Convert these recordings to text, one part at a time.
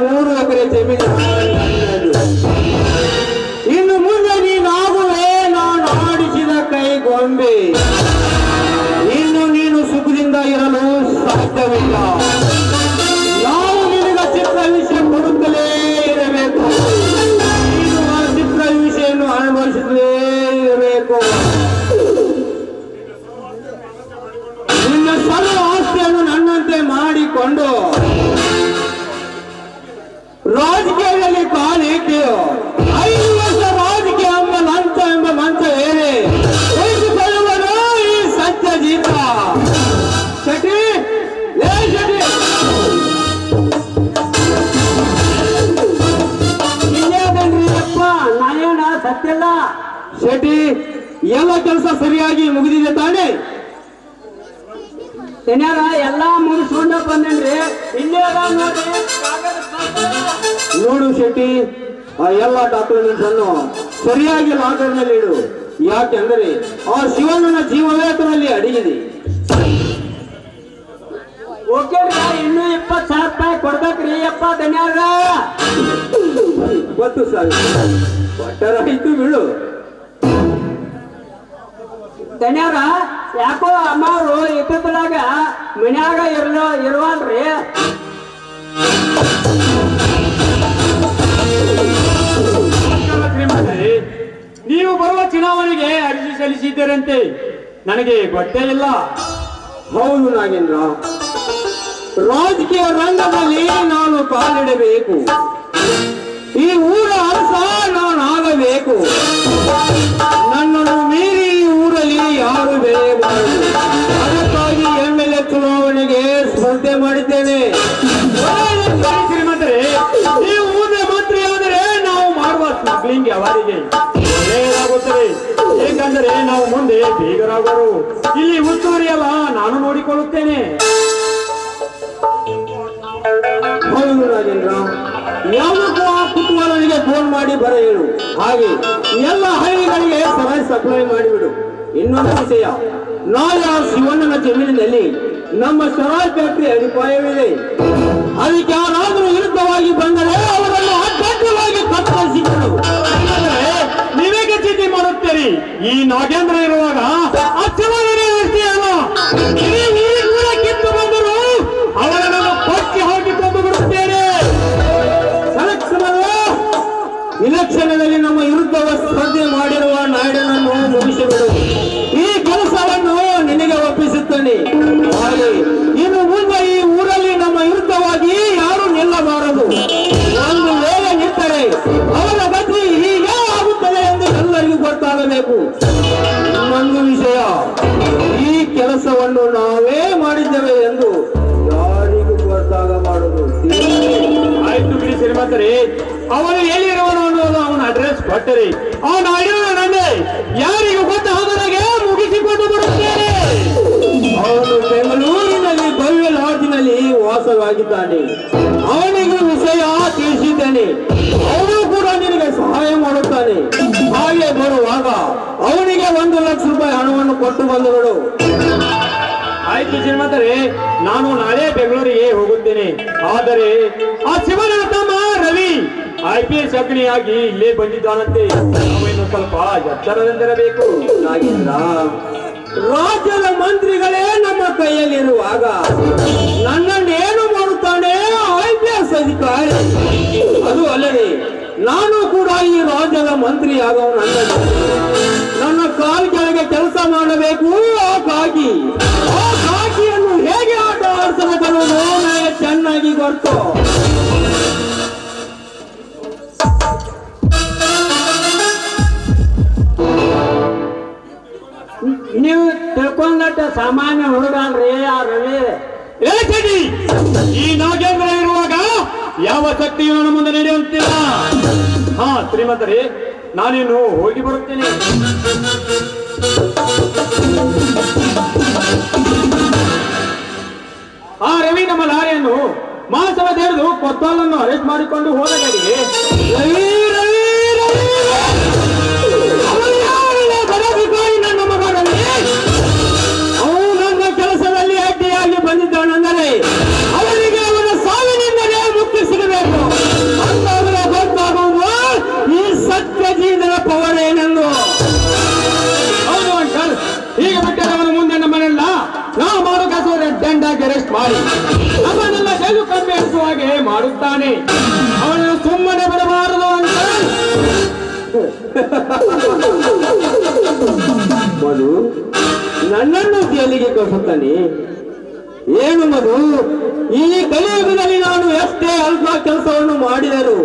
ಮೂರು ಎಕರೆ ಜಮೀನು ಇನ್ನು ಮುಂದೆ ನೀನಾಗುವೆ, ನಾನು ಆಡಿಸಿದ ಕೈಗೊಂಬೆ. ಇನ್ನು ನೀನು ಸುಖದಿಂದ ಇರಲು ಸಾಧ್ಯವಿಲ್ಲ. ನಾವು ನಿನಗ ಚಿತ್ರ ವಿಷಯ ಕೊಡುತ್ತಲೇ ಇರಬೇಕು. ನೀನು ಆ ಚಿತ್ರ ವಿಷಯನ್ನು ಅನುಭವಿಸುತ್ತಲೇ ಇರಬೇಕು. ನಿನ್ನ ಸಲ ಆಸ್ತಿಯನ್ನು ನನ್ನಂತೆ ಮಾಡಿಕೊಂಡು ಸತ್ಯಲ್ಲ ಶೆಟ್ಟಿ, ಎಲ್ಲ ಕೆಲಸ ಸರಿಯಾಗಿ ಮುಗಿದಿದೆ ತಾನೇ? ತೆನ್ಯಾರ ಎಲ್ಲಾ ಮುಗಿಸ್ಕೊಂಡ ಬಂದೇನ್ರಿ? ನೋಡ್ರಿ. ನೋಡು ಶೆಟ್ಟಿ, ಆ ಎಲ್ಲ ಡಾಕ್ಯುಮೆಂಟ್ಸ್ ಅನ್ನು ಸರಿಯಾಗಿ ಲಾಕರ್ನಲ್ಲಿ ಇಡು. ಯಾಕೆಂದರೆ ಆ ಶಿವಣ್ಣನ ಜೀವವೇತನಲ್ಲಿ ಅಡಗಿದೆ. ಓಕೆ ಇನ್ನೂ ಇಪ್ಪತ್ತು ಸಾವಿರ ರೂಪಾಯಿ ಕೊಡ್ಬೇಕ್ರಿ ಅಪ್ಪ ಧನ್ಯಾರ ಇಪ್ಪತ್ತು ಸಾವಿರ ಒಟ್ಟರಾಯ್ತು ಬಿಡು. ಧನ್ಯಾರ ಯಾಕೋ ಅಮ್ಮವ್ರು ಇಪ್ಪತ್ತಲಾಗ ಮನ್ಯಾಗ ಇರ್ಲ ಇರುವಲ್ರಿ. ನೀವು ಬರುವ ಚುನಾವಣೆಗೆ ಅರ್ಜಿ ಸಲ್ಲಿಸಿದ್ದೀರಂತೆ. ನನಗೆ ಗೊತ್ತೇ ಇಲ್ಲ. ಹೌದು ನಾಗೇಂದ್ರ. ರಾಜಕೀಯ ರಂಗದಲ್ಲಿ ನಾನು ಕಾಲಿಡಬೇಕು ಈ ಊರ ಅರಸ ನಾನಾಗಬೇಕು ನನ್ನನ್ನು ಮೀರಿ ಈ ಊರಲ್ಲಿ ಯಾರು ಬೆಳೆಯಬಾರದು ಅದಕ್ಕಾಗಿ ಎಂ ಎಲ್ ಎ ಚುನಾವಣೆಗೆ ಸ್ಪರ್ಧೆ ಮಾಡಿದ್ದೇನೆ. ಈ ಊರಿನ ಮಂತ್ರಿ ಆದರೆ ನಾವು ಮಾಡುವ ಸ್ಮಗ್ಲಿಂಗ್ ಅವರಿಗೆ ಒಳ್ಳೆಯದಾಗುತ್ತದೆ. ಏಕೆಂದರೆ ನಾವು ಮುಂದೆ ಬೀಗರಾಗರು ಇಲ್ಲಿ ಉಸ್ತುವಾರಿ ನಾನು ನೋಡಿಕೊಳ್ಳುತ್ತೇನೆ. ಹೌದು ರಾಜೇಂದ್ರ. ಯಾವುದಕ್ಕೂ ಆ ಕುತೂಹಲನಿಗೆ ಫೋನ್ ಮಾಡಿ ಬರ ಹೇಳು ಹಾಗೆ ಎಲ್ಲ ಹಳ್ಳಿಗಳಿಗೆ ಸಲಹೆ ಸಪ್ಲೈ ಮಾಡಿಬಿಡು. ಇನ್ನೊಂದು ವಿಷಯ, ನಾಳೆ ಆ ಶಿವಣ್ಣನ ಜಮೀನಿನಲ್ಲಿ ನಮ್ಮ ಸರಾಯ್ ಫ್ಯಾಕ್ಟರಿ ಅಡಿಪಾಯವಿದೆ. ಅದಕ್ಕೆ ಯಾರಾದರೂ ವಿರುದ್ಧವಾಗಿ ಬಂದರೆ ಅವರನ್ನು ಅಡ್ಡಡ್ಡವಾಗಿ ಕತ್ತರಿಸಿಕೊಳ್ಳು ನೀವೇ ಚೀಟಿ ಮಾಡುತ್ತೀರಿ? ಈ ನಾಗೇಂದ್ರ ನಾಯ್ಡನನ್ನು ಮುಗಿಸಿಬಿಡು ಈ ಕೆಲಸವನ್ನು ನಿನಗೆ ಒಪ್ಪಿಸುತ್ತೇನೆ. ಇನ್ನು ಮುಂದೆ ಈ ಊರಲ್ಲಿ ನಮ್ಮ ವಿರುದ್ಧವಾಗಿ ಯಾರು ನಿಲ್ಲಬಾರದು. ಒಂದು ವೇಳೆ ನಿಂತರೆ ಅವರ ಬಗ್ಗೆ ಹೀಗೆ ಆಗುತ್ತದೆ ಎಂದು ಎಲ್ಲರಿಗೂ ಗೊತ್ತಾಗಬೇಕು. ಇನ್ನೊಂದು ವಿಷಯ, ಈ ಕೆಲಸವನ್ನು ನಾವೇ ಮಾಡಿದ್ದೇವೆ ಎಂದು ಯಾರಿಗೂ ಗೊತ್ತಾಗ ಮಾಡುದು ಆಯ್ತು ಬಿಡಿ ಶ್ರೀಮಂತರೇ. ಅವರು ಎಲ್ಲಿರುವನು ಅನ್ನೋದು ಅವನ ಅಡ್ರೆಸ್ ಕೊಟ್ಟರಿ. ಅವನ ಅಡಿಯನ್ನೇ ಯಾರಿಗೂ ಗೊತ್ತಾಗದಾಗೆ ಮುಗಿಸಿಕೊಂಡು ಬರುತ್ತೇನೆ. ಅವನು ಬೆಂಗಳೂರಿನಲ್ಲಿ ಭವ್ಯ ಲಾಡ್ಜಿನಲ್ಲಿ ವಾಸವಾಗಿದ್ದಾನೆ. ಅವನಿಗೂ ವಿಷಯ ತಿಳಿಸಿದ್ದೇನೆ. ಅವನು ಕೂಡ ನಿನಗೆ ಸಹಾಯ ಮಾಡುತ್ತಾನೆ. ಹಾಗೆ ಬರುವಾಗ ಅವನಿಗೆ ಒಂದು ಲಕ್ಷ ರೂಪಾಯಿ ಹಣವನ್ನು ಕೊಟ್ಟು ಬಂದವಳು. ಆಯ್ತು ಶ್ರೀಮಂತರೇ, ನಾನು ನಾಳೆ ಬೆಂಗಳೂರಿಗೆ ಹೋಗುತ್ತೇನೆ. ಆದರೆ ಆ ಶಿವನ ಐ ಪಿ ಎಸ್ ಅಗ್ನಿಯಾಗಿ ಇಲ್ಲೇ ಬಂದಿದ್ದಾನಂತೆ. ನಾವೇನು ಸ್ವಲ್ಪ ಎಚ್ಚರದಿಂದಿರಬೇಕು. ರಾಜ್ಯದ ಮಂತ್ರಿಗಳೇ ನಮ್ಮ ಕೈಯಲ್ಲಿರುವಾಗ ನನ್ನನ್ನೇನು ಮಾಡುತ್ತಾನೆ ಐ ಪಿ ಎಸ್ ಅಧಿಕಾರಿ? ಅದು ಅಲ್ಲದೆ ನಾನು ಕೂಡ ಈ ರಾಜ್ಯದ ಮಂತ್ರಿ ಆಗೋ ನನ್ನ ನನ್ನ ಕಾಲ್ ಕೆಳಗೆ ಕೆಲಸ ಮಾಡಬೇಕು. ಆ ಕಾಕಿ, ಆ ಕಾಕಿಯನ್ನು ಹೇಗೆ ಆಟ ಆಡಿಸಬೇಕು ನನಗೆ ಚೆನ್ನಾಗಿ ಗೊತ್ತು ಸಾಮಾನ್ಯ ಹುಡುಗ ಅಲ್ರಿ ಆ ರವಿ? ಚಡಿ, ಈ ನಾಗೇಂದ್ರ ಇರುವಾಗ ಯಾವ ಶಕ್ತಿಯು ನನ್ನ ಮುಂದೆ ನಡೆಯುವಂತಿಲ್ಲ. ಹಾ ಶ್ರೀಮಂತರಿ ನಾನೇನು ಹೋಗಿ ಬರುತ್ತೇನೆ. ಆ ರವಿ ನಮ್ಮ ಲಾರಿಯನ್ನು ಮಾಸವ ತೆರೆದು ಕೊತ್ತಲನ್ನು ಅರೆಸ್ಟ್ ಮಾಡಿಕೊಂಡು ಹೋದ ಕಡೆಗೆ ರವಿ ರವಿ ರವಿ! ಅವನನ್ನು ಸುಮ್ಮನೆ ಬಿಡಬಾರದು ಅಂತ. ನನ್ನನ್ನು ಜೈಲಿಗೆ ಕಳಿಸುತ್ತಾನೆ. ಏನು ಮಧು? ಈ ಕಲಿಯುಗದಲ್ಲಿ ನಾನು ಎಷ್ಟೇ ಅಲ್ಪ ಕೆಲಸವನ್ನು ಮಾಡಿದರು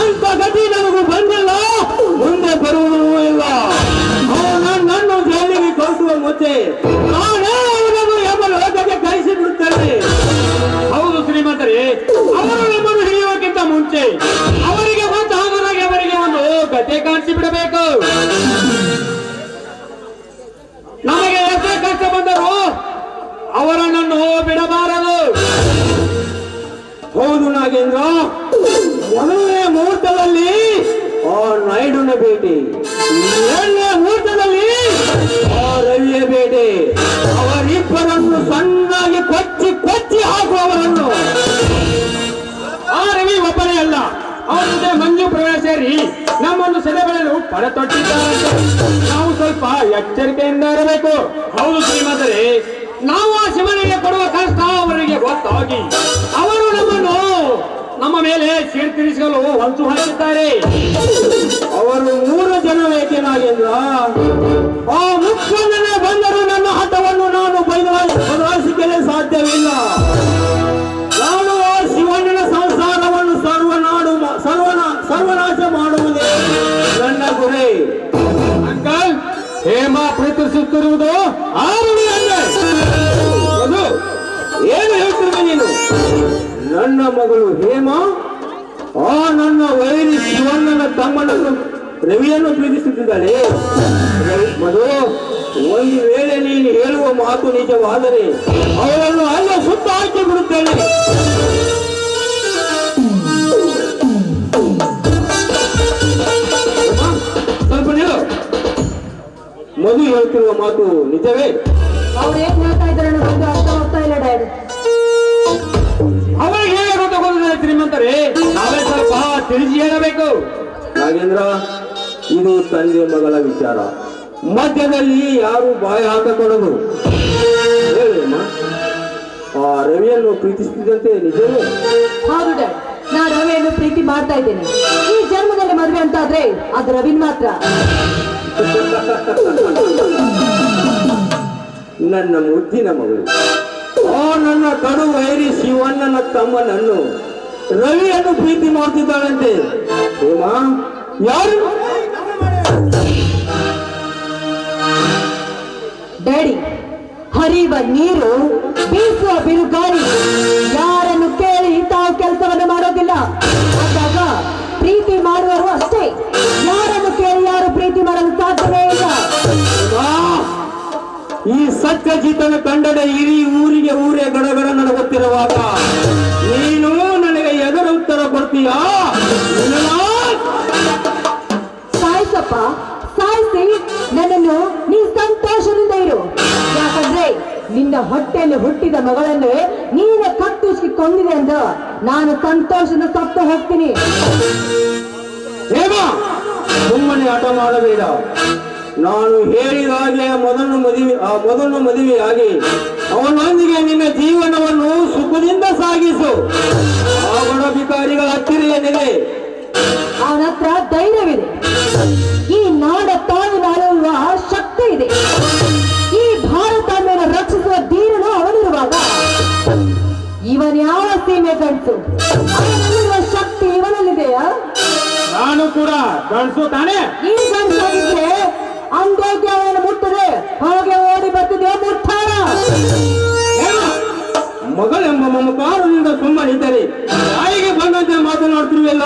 ಅಂತ ಗತಿ ನನಗೂ ಬಂದಿಲ್ಲ. ಮುಂದೆ ಬರುವುದೂ ಇಲ್ಲ. ನನ್ನನ್ನು ಜೈಲಿಗೆ ಕಳಿಸುವ ಮುಂಚೆ ನಾನೇ ನಾಯ್ಡುನ ಭೇಟಿ. ಊಟದಲ್ಲಿ ರವಿಯ ಭೇಟಿ. ಅವರಿಬ್ಬರನ್ನು ಸಣ್ಣಾಗಿ ಕೊಚ್ಚಿ ಕೊಚ್ಚಿ ಹಾಕುವವರನ್ನು. ಆ ರವಿ ಒಬ್ಬನೇ ಅಲ್ಲ, ಅವರ ಜೊತೆ ಮಂಜು ಪ್ರವೇಶ ಸೇರಿ ನಮ್ಮನ್ನು ಸೆಳೆಬೆಳೆಯಲು ಪಣ ತೊಟ್ಟಿದ್ದಾರೆ ನಾವು ಸ್ವಲ್ಪ ಎಚ್ಚರಿಕೆಯಿಂದ ಇರಬೇಕು. ಹೌದು ಶ್ರೀಮಂತರೇ, ನಾವು ಆ ಶಿವನಿಗೆ ಕೊಡುವ ಕಷ್ಟ ಅವರಿಗೆ ಗೊತ್ತಾಗಿ. ಅವರು ನಮ್ಮನ್ನು ನಮ್ಮ ಮೇಲೆ ಸೀರ್ತಿರಿಸಲು ಹೊಂಚು ಹಾಕಿದ್ದಾರೆ. ಅವರು ಮೂರು ಜನ ಏಕೆ ನಾಗೇಂದ್ರ ಆ ಮುಖ್ಯನೇ ಬಂದರೂ ನನ್ನ ಹಠವನ್ನು ನಾನು ಬದಲಾಯಿಸಿಕೆ ಸಾಧ್ಯವಿಲ್ಲ. ನಾನು ಆ ಶಿವಣ್ಣನ ಸಂಸಾರವನ್ನು ಸರ್ವನಾಡು ಸರ್ವನ ಸರ್ವನಾ ಸರ್ವನಾಶ ಮಾಡುವುದೇ ನನ್ನ ಗುರಿ. ಅಂಕಲ್, ಹೇಮ ಪ್ರೀತಿಸುತ್ತಿರುವುದು ಆರುಣಿ ಏನು ಹೇಳ್ತಿರುವ ನೀನು? ನನ್ನ ಮಗಳು ಹೇಮ ತಮ್ಮನನ್ನು ರವಿಯನ್ನು ಪ್ರೀತಿಸುತ್ತಿದ್ದಾಳೆ. ಮಧು, ಒಂದು ವೇಳೆ ನೀನು ಹೇಳುವ ಮಾತು ನಿಜವಾದರೆ ಅವರನ್ನು ಅಲ್ಲೇ ಸುತ್ತ ಹಾಕಿ ಬಿಡುತ್ತೇನೆ. ಸ್ವಲ್ಪ ನೀರು. ಮಧು ಹೇಳ್ತಿರುವ ಮಾತು ನಿಜವೇ? ಅವ್ರು ಏನ್ ಹೇಳ್ತಾ ಇದ್ದಾರೆ ತಂದೆ ಮಗಳ ವಿಚಾರ. ಮಧ್ಯದಲ್ಲಿ ಯಾರು ಬಾಯ ಹಾಕಕೊಡದು ಹೇಳಮ್ಮ ಆ ರವಿಯನ್ನು ಪ್ರೀತಿಸ್ತಿದ್ದಂತೆ ನಿಜವೇ? ಹೌದು ಡ್ಯಾಡ್ ನಾನು ರವಿಯನ್ನು ಪ್ರೀತಿ ಮಾಡ್ತಾ ಇದ್ದೇನೆ. ಈ ಜನ್ಮದಲ್ಲಿ ಮದುವೆ ಅಂತ ಆದ್ರೆ ಅದು ರವಿನ್ ಮಾತ್ರ. ನನ್ನ ಮುದ್ದಿನ ಮಗಳು. ಆ ನನ್ನ ಕಡು ವೈರಿ ಶಿವಣ್ಣನ ತಮ್ಮನನ್ನು ರವಿಯನ್ನು ಪ್ರೀತಿ ಮಾಡ್ತಿದ್ದಾಳಂತೆ. ಹೇಮ ಯಾರು? ಡ್ಯಾಡಿ ಹರಿಯುವ ನೀರು, ಬೀಸುವ ಬಿರುಗಾಳಿ. ಯಾರನ್ನು ಕೇಳಿ ತಾವು ಕೆಲಸವನ್ನು ಮಾಡೋದಿಲ್ಲ. ಅಂದಾಗ ಪ್ರೀತಿ ಮಾಡುವರು ಅಷ್ಟೇ. ಯಾರನ್ನು ಕೇಳಿ ಯಾರು ಪ್ರೀತಿ ಮಾಡಲು ಸಾಧ್ಯವೇ ಇಲ್ಲ. ಈ ಸತ್ಯಜಿತನ ಕಂಡಡೆ ಇಡೀ ಊರಿಗೆ ಊರೇ ಗಡಗಡ ನಡಗುತ್ತಿರುವಾಗ, ನೀನು ನನಗೆ ಎದುರು ಉತ್ತರ ಕೊಡ್ತೀಯಾ ನಿನ್ನ ಹೊಟ್ಟೆಯಲ್ಲಿ ಹುಟ್ಟಿದ ಮಗಳನ್ನು ನೀನೆ ಕತ್ತುಸಿ ಕೊಂದಿದೆ ಅಂದ. ನಾನು ಸಂತೋಷದ ಸತ್ತು ಹೋಗ್ತೀನಿ. ಸುಮ್ಮನೆ ಆಟ ಮಾಡಬೇಡ. ನಾನು ಹೇಳಿದಾಗಲೇ ಮೊದಲು ಮದುವೆ ಆ ಮೊದಲು ಮದುವೆಯಾಗಿ ಅವನೊಂದಿಗೆ ನಿನ್ನ ಜೀವನವನ್ನು ಸುಖದಿಂದ ಸಾಗಿಸು. ಆ ಅಧಿಕಾರಿಗಳ ಹತ್ತಿರ ಏನಿದೆ? ಅವನ ಹತ್ರ ಧೈರ್ಯವಿದೆ. ಈ ನಾಡ ತಾಯಿ ನಾಳುವ ಶಕ್ತಿ ಇದೆ. ಇವನ್ ಯಾವ ಸೀಮೆ ಅವನಲ್ಲಿರುವ ಶಕ್ತಿ ಇವನಲ್ಲಿದೆಯಾ? ನಾನು ಕೂಡ ಕಣ್ಸು ತಾನೇ. ಈ ಕಣ್ಸಾಗಿದ್ರೆ ಅಂದೋಗ್ಯ ಅವನು ಮುಟ್ಟದೆ. ಹಾಗೆ ಓಡಿ ಬರ್ತಿದೆ ಮುಟ್ಟಾರ ಮಗಳೆಂಬ ಮಗಳೆಂಬ ಮಮಕಾರದಿಂದ ಸುಮ್ಮನಿದ್ದರೆ ತಾಯಿಗೆ ಬಂದಂತೆ ಮಾತನಾಡ್ತಿರುವಲ್ಲ?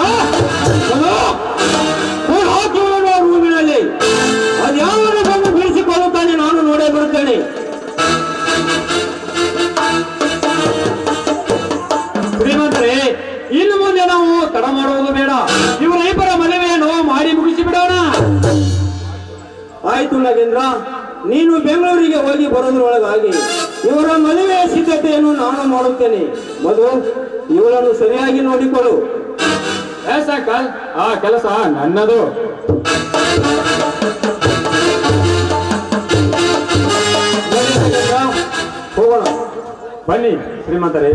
ಇವರ ಮದುವೆಯ ಸಿದ್ಧತೆಯನ್ನು ನಾನು ಮಾಡುತ್ತೇನೆ ಮಧು ಇವಳನ್ನು ಸರಿಯಾಗಿ ನೋಡಿಕೊಳ್ಳು. ಸಾಕ. ಆ ಕೆಲಸ ನನ್ನದು. ಹೋಗೋಣ. ಬನ್ನಿ ಶ್ರೀಮಂತರೇ.